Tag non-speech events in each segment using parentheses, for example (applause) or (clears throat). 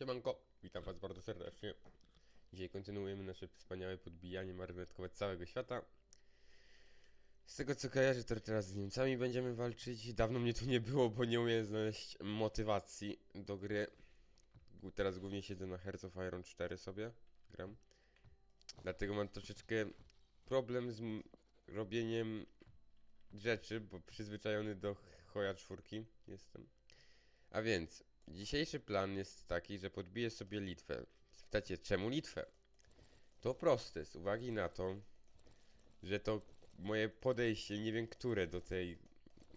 Siemanko, witam was bardzo serdecznie. Dzisiaj kontynuujemy nasze wspaniałe podbijanie marionetkowe całego świata. Z tego co kojarzę, to teraz z Niemcami będziemy walczyć. Dawno mnie tu nie było, bo nie umiem znaleźć motywacji do gry. Teraz głównie siedzę na Hearts of Iron 4 sobie, gram. Dlatego mam troszeczkę problem z robieniem rzeczy, bo przyzwyczajony do choja czwórki jestem. A więc, dzisiejszy plan jest taki, że podbiję sobie Litwę. Spytacie, czemu Litwę? To proste, z uwagi na to, że to moje podejście, nie wiem które, do tej,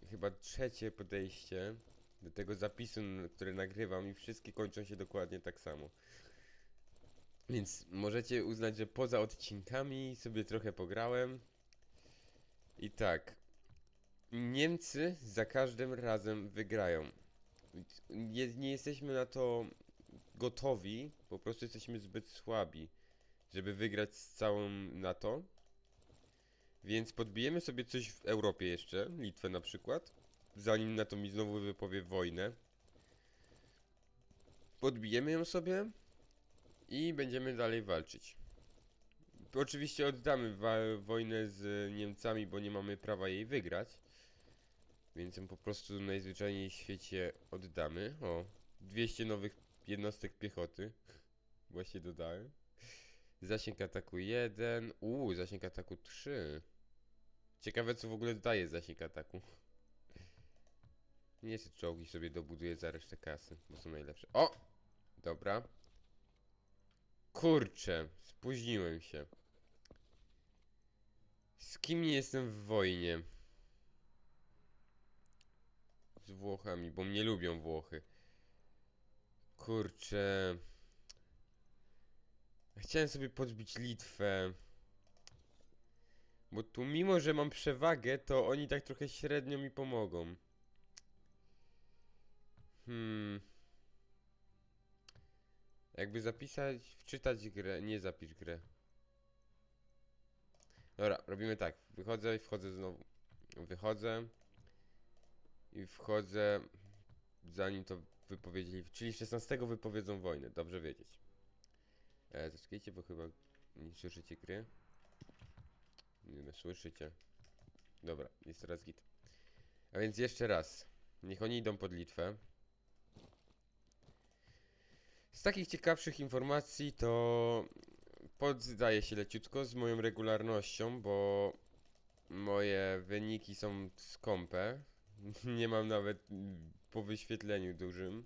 chyba trzecie podejście, do tego zapisu, który nagrywam i wszystkie kończą się dokładnie tak samo. Więc możecie uznać, że poza odcinkami sobie trochę pograłem. I tak, Niemcy za każdym razem wygrają. Nie, nie jesteśmy na to gotowi, po prostu jesteśmy zbyt słabi, żeby wygrać z całą NATO. Więc podbijemy sobie coś w Europie jeszcze, Litwę na przykład, zanim NATO mi znowu wypowie wojnę. Podbijemy ją sobie i będziemy dalej walczyć. Oczywiście oddamy wa- wojnę z Niemcami, bo nie mamy prawa jej wygrać. Więc ją po prostu najzwyczajniej w świecie oddamy. O, 200 nowych jednostek piechoty. Właśnie dodałem. Zasięg ataku 1. Uuu, zasięg ataku 3. Ciekawe co w ogóle daje zasięg ataku. Nie czy czołgi sobie dobuduję za resztę kasy, bo są najlepsze. O! Dobra. Kurczę, spóźniłem się. Z kim nie jestem w wojnie? Z Włochami, bo mnie lubią Włochy. Kurczę. Chciałem sobie podbić Litwę. Bo tu mimo, że mam przewagę, to oni tak trochę średnio mi pomogą. Hmm. Jakby zapisać, wczytać grę, nie zapisz grę. Dobra, robimy tak. Wychodzę i wchodzę znowu. Wychodzę i wchodzę zanim to wypowiedzieli, czyli 16 wypowiedzą wojnę, dobrze wiedzieć. E, zaczekajcie, bo chyba nie słyszycie gry. Nie no, słyszycie. Dobra, jest teraz git. A więc jeszcze raz. Niech oni idą pod Litwę. Z takich ciekawszych informacji to poddaję się leciutko z moją regularnością, bo moje wyniki są skąpe. (laughs) Nie mam nawet mm, po wyświetleniu dużym.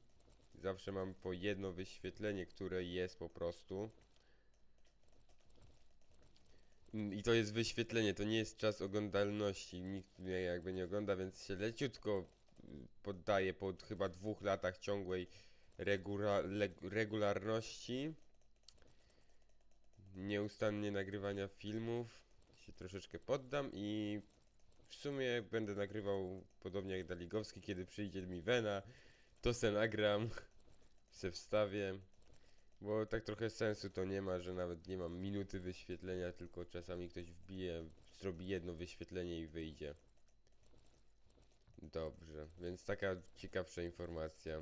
Zawsze mam po jedno wyświetlenie, które jest po prostu. Mm, I to jest wyświetlenie, to nie jest czas oglądalności. Nikt mnie jakby nie ogląda, więc się leciutko mm, poddaję po chyba dwóch latach ciągłej regularności. Nieustannie nagrywania filmów. Się troszeczkę poddam i w sumie będę nagrywał podobnie jak Daligowski, kiedy przyjdzie mi Wena, to se nagram, (laughs) se wstawię, bo tak trochę sensu to nie ma, że nawet nie mam minuty wyświetlenia, tylko czasami ktoś wbije, zrobi jedno wyświetlenie i wyjdzie. Dobrze, więc taka ciekawsza informacja.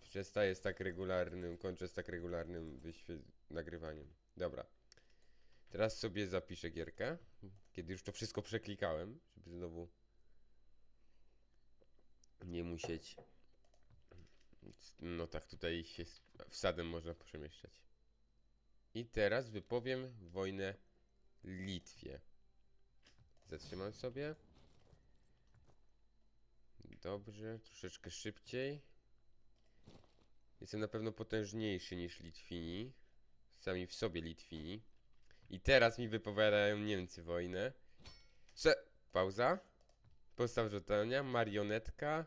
Przestaję z tak regularnym, kończę z tak regularnym nagrywaniem. Dobra. Teraz sobie zapiszę gierkę, kiedy już to wszystko przeklikałem, żeby znowu nie musieć. No tak, tutaj się wsadem można przemieszczać. I teraz wypowiem wojnę Litwie. Zatrzymam sobie. Dobrze, troszeczkę szybciej. Jestem na pewno potężniejszy niż Litwini. Sami w sobie Litwini. I teraz mi wypowiadają Niemcy wojnę. Prze... Pauza. Postaw żądania, marionetka,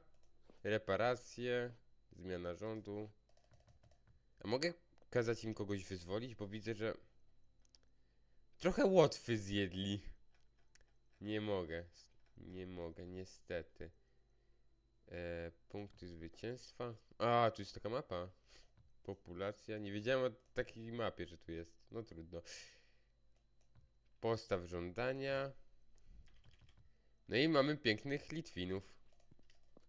reparacje, zmiana rządu. A mogę kazać im kogoś wyzwolić, bo widzę, że trochę Łotwy zjedli. Nie mogę. Nie mogę, niestety. E, punkty zwycięstwa. A, tu jest taka mapa. Populacja. Nie wiedziałem o takiej mapie, że tu jest. No trudno. Postaw żądania. No i mamy pięknych Litwinów.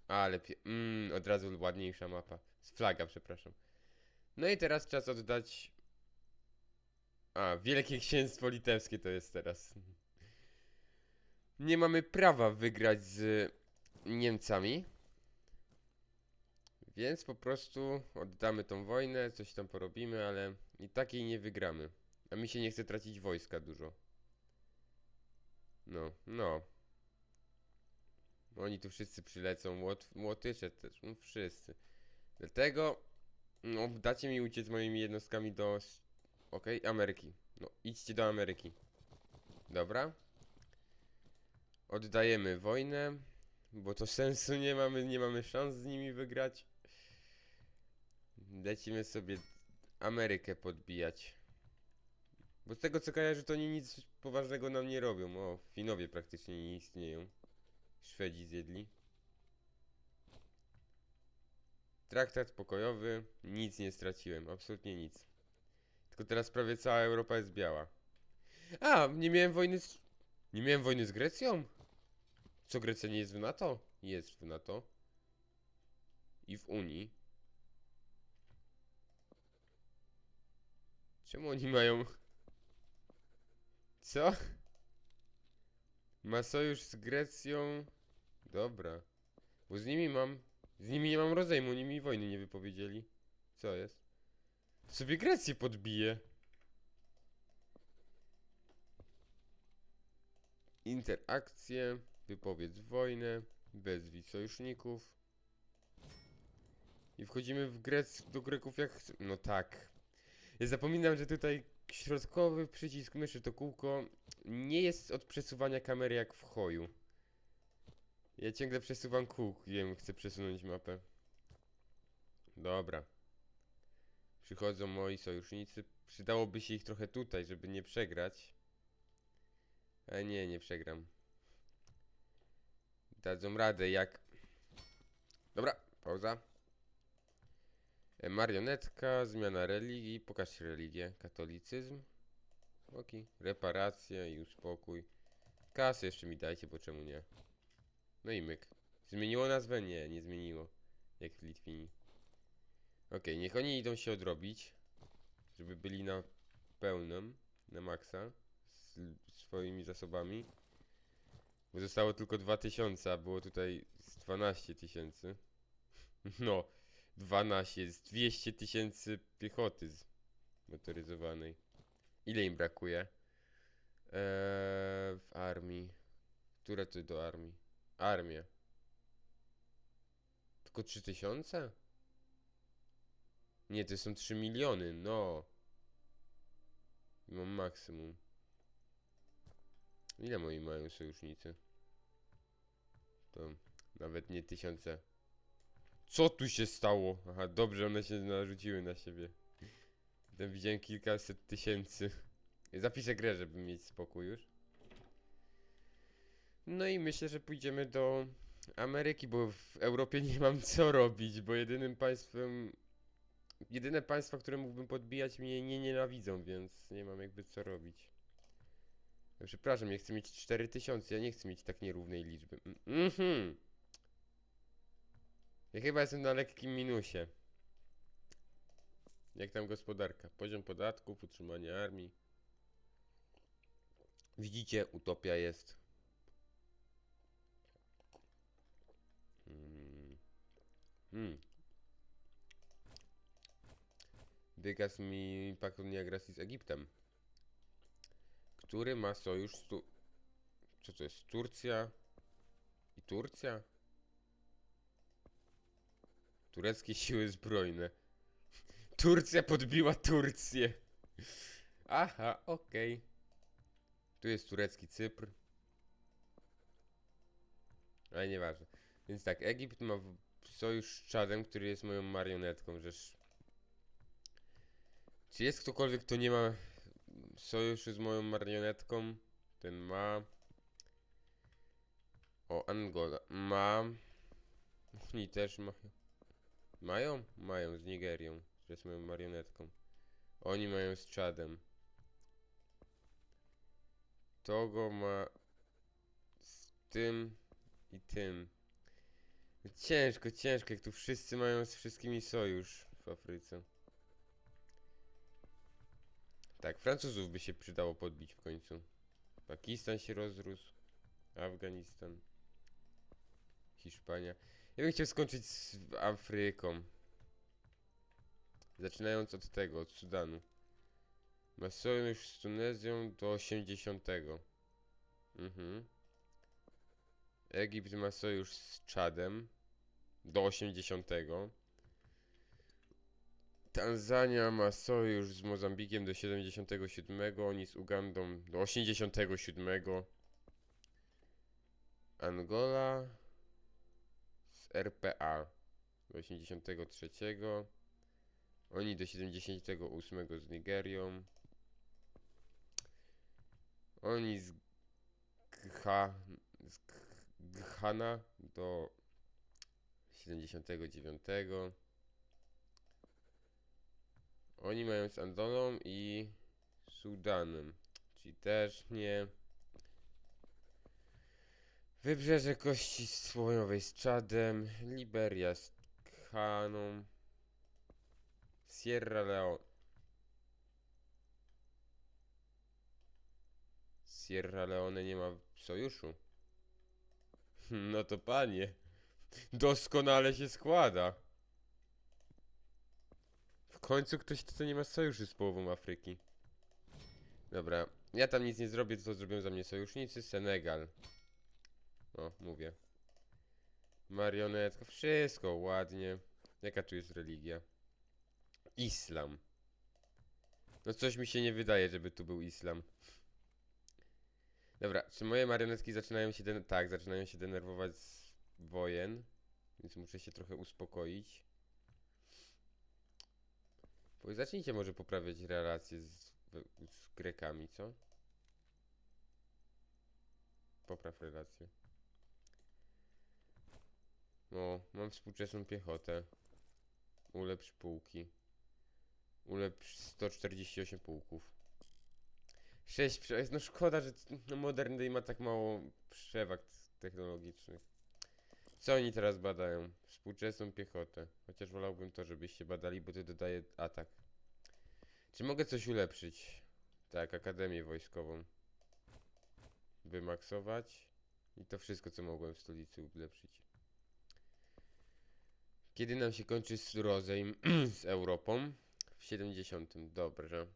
Ale mm, od razu ładniejsza mapa. Z flaga, przepraszam. No i teraz czas oddać. A, Wielkie Księstwo Litewskie to jest teraz. Nie mamy prawa wygrać z Niemcami. Więc po prostu oddamy tą wojnę, coś tam porobimy, ale i tak jej nie wygramy. A mi się nie chce tracić wojska dużo. No, no. Oni tu wszyscy przylecą, Łot, Łotysze też, no wszyscy. Dlatego, no, dacie mi uciec moimi jednostkami do, okej, Ameryki. No, idźcie do Ameryki. Dobra. Oddajemy wojnę, bo to sensu nie mamy, nie mamy szans z nimi wygrać. Lecimy sobie Amerykę podbijać. Bo z tego co kojarzę, to oni nic poważnego nam nie robią. O, Finowie praktycznie nie istnieją. Szwedzi zjedli. Traktat pokojowy, nic nie straciłem, absolutnie nic. Tylko teraz prawie cała Europa jest biała. A, nie miałem wojny z... Nie miałem wojny z Grecją? Co, Grecja nie jest w NATO? Jest w NATO. I w Unii. Czemu oni mają... Co? Ma sojusz z Grecją. Dobra. Bo z nimi mam. Z nimi nie mam rozejmu, oni mi wojny nie wypowiedzieli. Co jest? Sobie Grecję podbiję. Interakcje. Wypowiedz wojnę. Wezwij sojuszników. I wchodzimy w Grec do Greków jak. No tak. Ja zapominam, że tutaj środkowy przycisk myszy to kółko nie jest od przesuwania kamery jak w hoju. Ja ciągle przesuwam kółkiem, chcę przesunąć mapę. Dobra. Przychodzą moi sojusznicy. Przydałoby się ich trochę tutaj, żeby nie przegrać. Ale nie, nie przegram. Dadzą radę, jak... Dobra, pauza. E, Marionetka, zmiana religii, pokaż religię. Katolicyzm. Okej. Reparacja i uspokój. Kasę jeszcze mi dajcie, bo czemu nie? No i myk. Zmieniło nazwę? Nie, nie zmieniło. Jak w Litwini. Okej, niech oni idą się odrobić. Żeby byli na pełnym, na maksa. Z swoimi zasobami. Bo zostało tylko 2000, a było tutaj z 12 tysięcy. (laughs) No, 12 jest 200 tysięcy piechoty zmotoryzowanej. Ile im brakuje? Eee, w armii. Które to do armii? Armię. Tylko 3000? Nie, to są 3 miliony, no. I Mam maksimum. Ile moi mają sojusznicy? To nawet nie tysiące. Co tu się stało? Aha, dobrze, one się narzuciły na siebie. Potem widziałem kilkaset tysięcy. Zapiszę grę, żeby mieć spokój już. No i myślę, że pójdziemy do Ameryki, bo w Europie (laughs) nie mam co robić, bo jedynym państwem... Jedyne państwa, które mógłbym podbijać mnie nie nienawidzą, więc nie mam jakby co robić. Przepraszam, ja chcę mieć 4000, ja nie chcę mieć tak nierównej liczby. Mm, Mhm. Ja chyba jestem na lekkim minusie. Jak tam gospodarka? Poziom podatków, utrzymanie armii. Widzicie, utopia jest. Mm. Mm. Wykaz mi paktu nieagresji z Egiptem. Który ma sojusz z tu... Co to jest? Turcja? I Turcja? Tureckie siły zbrojne. Turcja podbiła Turcję. Aha, okej. Tu jest turecki Cypr. Ale nieważne. Więc tak, Egipt ma sojusz z Czadem, który jest moją marionetką, żeż... Czy jest ktokolwiek, kto nie ma sojuszu z moją marionetką? Ten ma... O, Angola. Ma... Oni też ma... Mają? Mają z Nigerią, że jest moją marionetką. Oni mają z Czadem. Togo ma z tym i tym. Ciężko, ciężko, jak tu wszyscy mają z wszystkimi sojusz w Afryce. Tak, Francuzów by się przydało podbić w końcu. Pakistan się rozrósł. Afganistan. Hiszpania. Ja bym chciał skończyć z Afryką. Zaczynając od tego, od Sudanu. Ma sojusz z Tunezją do 80. Mhm. Egipt ma sojusz z Czadem do 80. Tanzania ma sojusz z Mozambikiem do 77, oni z Ugandą do 87. Angola z RPA do 83. Oni do 78 z Nigerią. Oni z Gha, z Ghana do 79. Oni mają z Andolą i Sudanem, czyli też nie. Wybrzeże Kości Słowowej z Czadem, Liberia z Ghaną, Sierra Leone. Sierra Leone nie ma sojuszu. (laughs) No to panie, doskonale się składa. W końcu ktoś, kto nie ma sojuszu z połową Afryki. Dobra, ja tam nic nie zrobię, to zrobią za mnie sojusznicy. Senegal. O, mówię. Marionetka, wszystko ładnie. Jaka tu jest religia? Islam. No coś mi się nie wydaje, żeby tu był islam. Dobra, czy moje marionetki zaczynają się den- tak, zaczynają się denerwować z wojen, więc muszę się trochę uspokoić. Bo zacznijcie może poprawiać relacje z, z Grekami, co? Popraw relacje. No, mam współczesną piechotę. Ulepsz pułki. Ulepsz 148 pułków. 6 przewag. No szkoda, że no Modern Day ma tak mało przewag technologicznych. Co oni teraz badają? Współczesną piechotę. Chociaż wolałbym to, żebyście badali, bo to dodaje atak. Czy mogę coś ulepszyć? Tak, Akademię Wojskową. Wymaksować. I to wszystko, co mogłem w stolicy ulepszyć. Kiedy nam się kończy rozejm (clears throat) z Europą? W 70. Dobrze.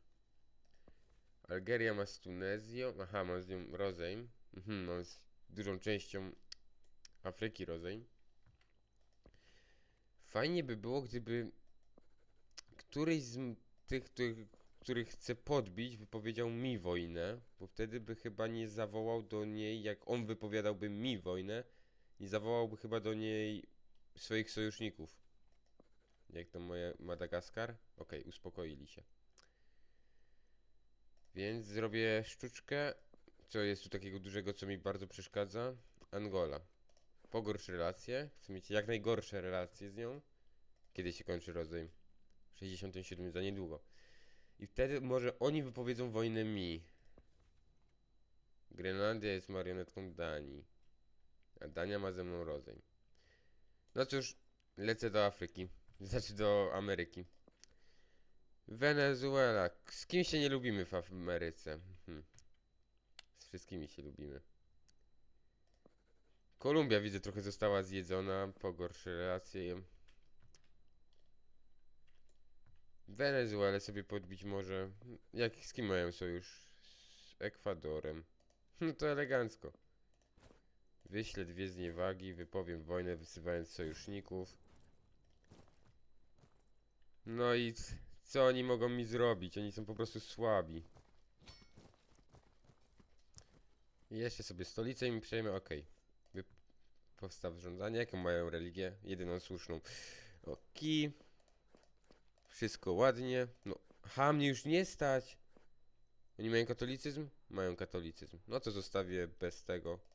Algeria ma z Tunezją. Aha, mam z nią rozejm. Mhm, mam z dużą częścią Afryki rozejm. Fajnie by było, gdyby któryś z tych, których, których chcę podbić, wypowiedział mi wojnę, bo wtedy by chyba nie zawołał do niej, jak on wypowiadałby mi wojnę, nie zawołałby chyba do niej swoich sojuszników. Jak to moje Madagaskar? Okej, uspokoili się. Więc zrobię sztuczkę. Co jest tu takiego dużego, co mi bardzo przeszkadza? Angola. Pogorsz relacje. Chcę mieć jak najgorsze relacje z nią. Kiedy się kończy rozejm? 67 za niedługo. I wtedy może oni wypowiedzą wojnę mi. Grenlandia jest marionetką Danii. A Dania ma ze mną rozejm. No cóż, lecę do Afryki. Znaczy do Ameryki. Wenezuela. Z kim się nie lubimy w Ameryce? Hmm. Z wszystkimi się lubimy. Kolumbia widzę trochę została zjedzona. Pogorszy relacje. Wenezuelę sobie podbić może. Jak z kim mają sojusz? Z Ekwadorem. (laughs) No to elegancko. Wyślę dwie zniewagi, wypowiem wojnę, wysyłając sojuszników. No i co oni mogą mi zrobić? Oni są po prostu słabi. Jeszcze sobie stolicę im przejmę, okej. Wy... Postaw żądania, jaką mają religię? Jedyną słuszną. Oki. Wszystko ładnie. No, ha, mnie już nie stać. Oni mają katolicyzm? Mają katolicyzm. No to zostawię bez tego.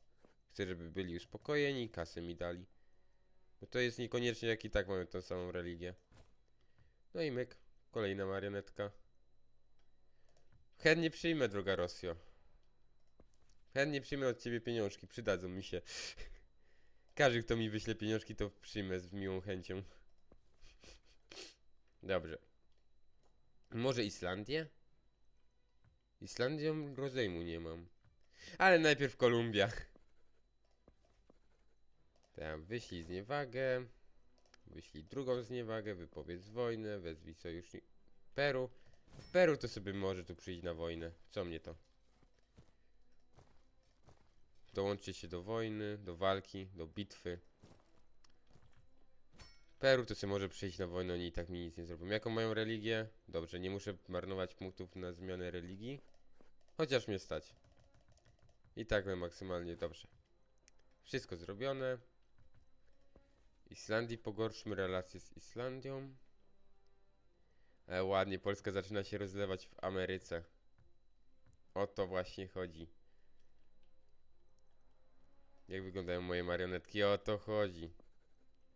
Chcę, żeby byli uspokojeni, kasę mi dali. Bo to jest niekoniecznie, jak i tak mają tą samą religię. No i myk. Kolejna marionetka. Chętnie przyjmę, droga Rosjo. Chętnie przyjmę od ciebie pieniążki, przydadzą mi się. (laughs) Każdy, kto mi wyśle pieniążki, to przyjmę z miłą chęcią. (laughs) Dobrze. Może Islandię? Islandią rozejmu nie mam. Ale najpierw Kolumbia. Tam, wyślij zniewagę. Wyślij drugą zniewagę, wypowiedz wojnę, wezwij sojusznik. Peru. Peru to sobie może tu przyjść na wojnę. Co mnie to? Dołączcie się do wojny, do walki, do bitwy. Peru to sobie może przyjść na wojnę, oni i tak mi nic nie zrobią. Jaką mają religię? Dobrze, nie muszę marnować punktów na zmianę religii. Chociaż mnie stać. I tak mam maksymalnie dobrze. Wszystko zrobione. Islandii pogorszmy relacje z Islandią. Ale ładnie, Polska zaczyna się rozlewać w Ameryce. O to właśnie chodzi. Jak wyglądają moje marionetki? O to chodzi.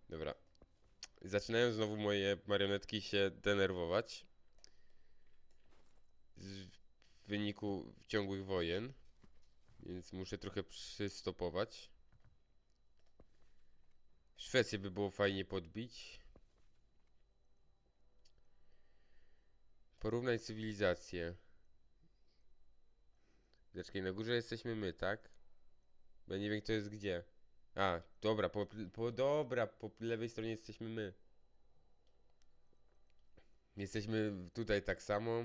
Dobra. Zaczynają znowu moje marionetki się denerwować. W wyniku ciągłych wojen. Więc muszę trochę przystopować. Szwecję by było fajnie podbić. Porównaj cywilizację. Zaczekaj, na górze jesteśmy my, tak? Bo ja nie wiem, kto jest gdzie. A, dobra, po, po, dobra, po lewej stronie jesteśmy my. Jesteśmy tutaj tak samo.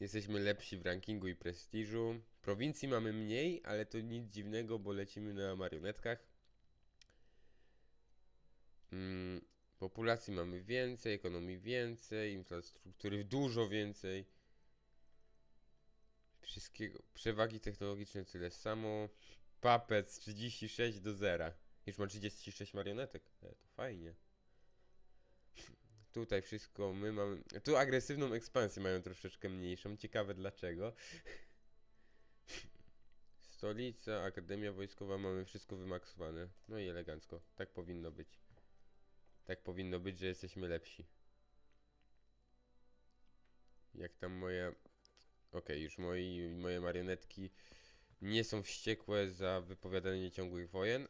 Jesteśmy lepsi w rankingu i prestiżu. Prowincji mamy mniej, ale to nic dziwnego, bo lecimy na marionetkach. Mm, populacji mamy więcej, ekonomii więcej, infrastruktury dużo więcej. Wszystkiego. Przewagi technologiczne tyle samo. Papec 36 do 0. Już ma 36 marionetek. E, to fajnie. Tutaj wszystko my mamy. Tu agresywną ekspansję mają troszeczkę mniejszą. Ciekawe dlaczego. Stolica, Akademia Wojskowa, mamy wszystko wymaksowane. No i elegancko. Tak powinno być. Tak powinno być, że jesteśmy lepsi. Jak tam moje. Okej, już moi, moje marionetki nie są wściekłe za wypowiadanie ciągłych wojen.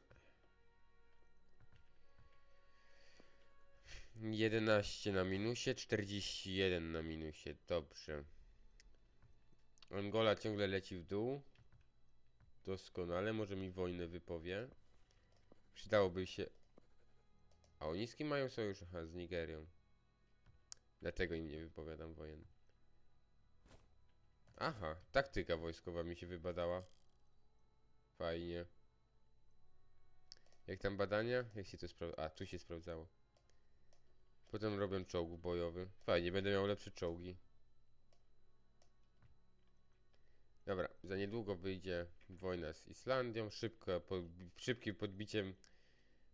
11 na minusie, 41 na minusie. Dobrze. Angola ciągle leci w dół. Doskonale, może mi wojnę wypowie. Przydałoby się. A oni z kim mają sojusz? Aha, z Nigerią. Dlatego im nie wypowiadam wojen. Aha, taktyka wojskowa mi się wybadała. Fajnie. Jak tam badania? Jak się to sprawdza? A, tu się sprawdzało. Potem robią czołg bojowy. Fajnie, będę miał lepsze czołgi. Dobra, za niedługo wyjdzie wojna z Islandią. Szybko, po, szybkim podbiciem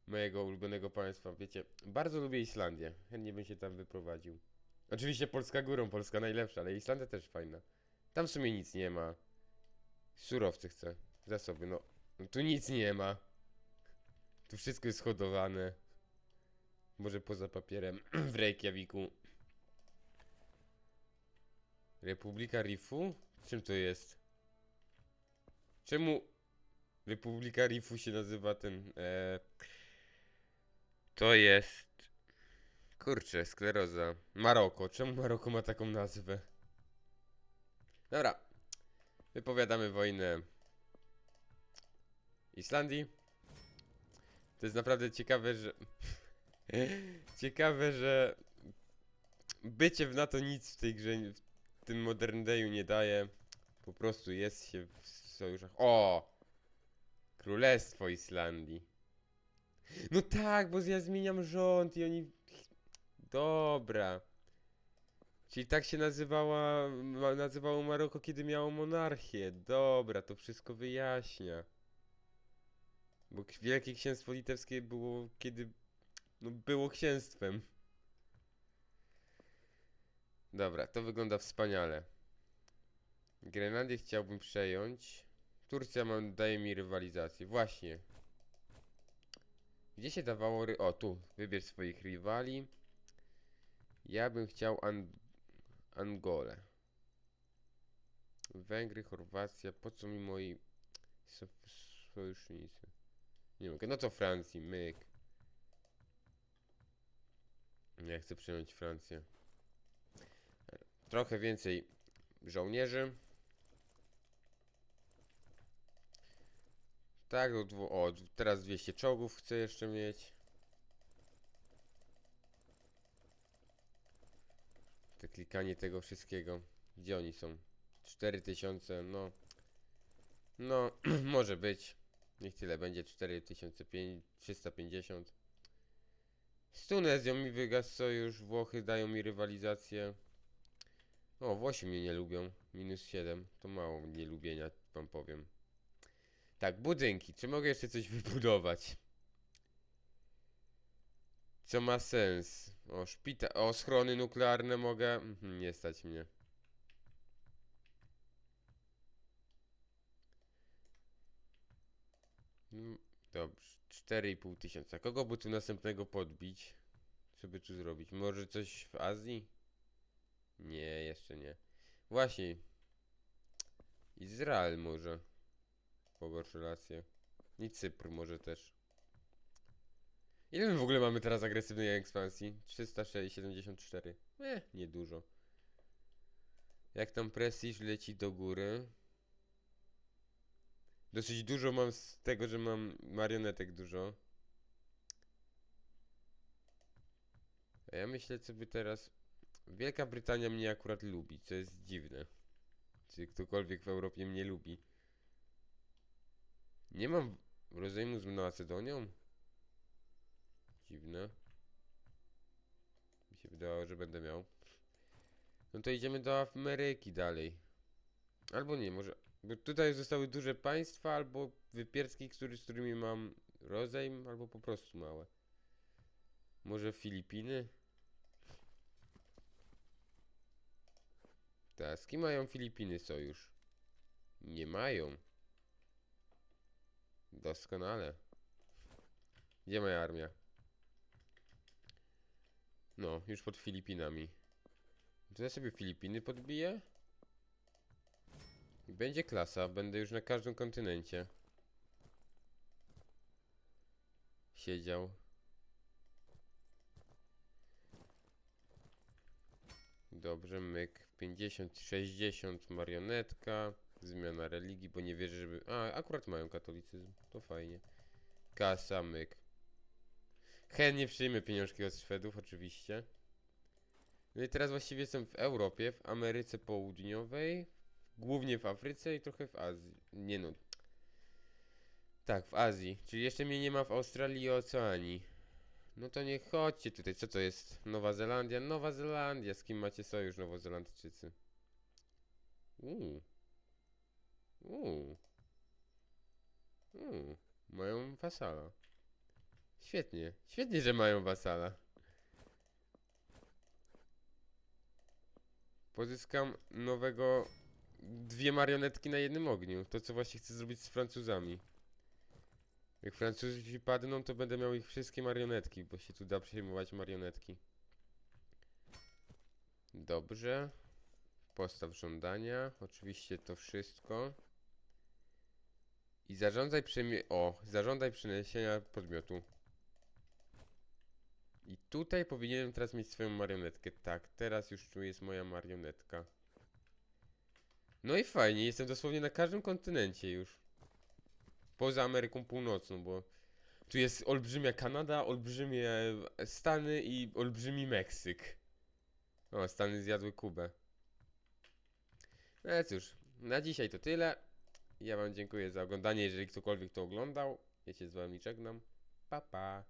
mojego ulubionego państwa. Wiecie, bardzo lubię Islandię. Chętnie bym się tam wyprowadził. Oczywiście Polska górą, Polska najlepsza, ale Islandia też fajna. Tam w sumie nic nie ma. Surowce chcę. Zasoby, no. no. Tu nic nie ma. Tu wszystko jest hodowane. Może poza papierem (clears throat) w Reykjaviku. Republika Rifu? Czym to jest? Czemu Republika Rifu się nazywa ten... E... To jest... Kurczę, skleroza. Maroko. Czemu Maroko ma taką nazwę? Dobra. Wypowiadamy wojnę Islandii. To jest naprawdę ciekawe, że... (laughs) ciekawe, że bycie w NATO nic w tej grze, w tym Modern Dayu nie daje. Po prostu jest się w sojuszach. O! Królestwo Islandii. No tak, bo ja zmieniam rząd i oni... Dobra. Czyli tak się nazywała, nazywało Maroko, kiedy miało monarchię. Dobra, to wszystko wyjaśnia. Bo Wielkie Księstwo Litewskie było, kiedy no, było księstwem. Dobra, to wygląda wspaniale. Grenadię chciałbym przejąć. Turcja ma, daje mi rywalizację. Właśnie. Gdzie się dawało ry... O, tu. Wybierz swoich rywali. Ja bym chciał An... Angolę. Węgry, Chorwacja. Po co mi moi so- sojusznicy? Nie mogę. No to Francji, myk. Ja chcę przejąć Francję. Trochę więcej żołnierzy. Tak, o, dwu- o, teraz 200 czołgów chcę jeszcze mieć. To klikanie tego wszystkiego. Gdzie oni są? 4000, no. No, (clears throat) może być. Niech tyle będzie. 4350. Z Tunezją mi wygasł sojusz. Włochy dają mi rywalizację. O, Włosi mnie nie lubią. Minus 7. To mało nielubienia, wam powiem. Tak, budynki. Czy mogę jeszcze coś wybudować? Co ma sens? O, szpita... O, schrony nuklearne mogę? Mhm, nie stać mnie. Mm, Dobrze, 4,5 tysiąca. Kogo by tu następnego podbić? Co by tu zrobić? Może coś w Azji? Nie, jeszcze nie. Właśnie. Izrael może. Pogorszy relacje. I Cypr może też. Ile my w ogóle mamy teraz agresywnej ekspansji? 374. Eh, niedużo. Jak tam prestiż leci do góry? Dosyć dużo mam z tego, że mam marionetek dużo. A ja myślę, co by teraz... Wielka Brytania mnie akurat lubi, co jest dziwne. Czy ktokolwiek w Europie mnie lubi. Nie mam rozejmu z Macedonią? Dziwne. Mi się wydawało, że będę miał. No to idziemy do Ameryki dalej. Albo nie, może... Bo tutaj zostały duże państwa, albo wypiercki, który, z którymi mam rozejm, albo po prostu małe. Może Filipiny? Tak, z kim mają Filipiny sojusz? Nie mają. Doskonale. Gdzie moja armia? No, już pod Filipinami. To ja sobie Filipiny podbiję? I będzie klasa, będę już na każdym kontynencie. Siedział. Dobrze, myk. 50, 60 marionetka. Zmiana religii, bo nie wierzę, żeby... A, akurat mają katolicyzm. To fajnie. Kasa, myk. Chętnie przyjmę pieniążki od Szwedów, oczywiście. No i teraz właściwie jestem w Europie, w Ameryce Południowej, głównie w Afryce i trochę w Azji. Nie no. Tak, w Azji. Czyli jeszcze mnie nie ma w Australii i Oceanii. No to nie chodźcie tutaj. Co to jest? Nowa Zelandia? Nowa Zelandia. Z kim macie sojusz, Nowozelandczycy? Uuu. Uuu. Uuu. Mają wasala. Świetnie. Świetnie, że mają wasala. Pozyskam nowego... Dwie marionetki na jednym ogniu. To, co właśnie chcę zrobić z Francuzami. Jak Francuzi padną, to będę miał ich wszystkie marionetki, bo się tu da przejmować marionetki. Dobrze. Postaw żądania. Oczywiście to wszystko. I zarządzaj przemie... O, zażądaj przeniesienia podmiotu. I tutaj powinienem teraz mieć swoją marionetkę. Tak, teraz już tu jest moja marionetka. No i fajnie, jestem dosłownie na każdym kontynencie już. Poza Ameryką Północną, bo tu jest olbrzymia Kanada, olbrzymie Stany i olbrzymi Meksyk. O, Stany zjadły Kubę. No cóż, na dzisiaj to tyle. Ja wam dziękuję za oglądanie, jeżeli ktokolwiek to oglądał. Ja się z wami żegnam. Pa, pa.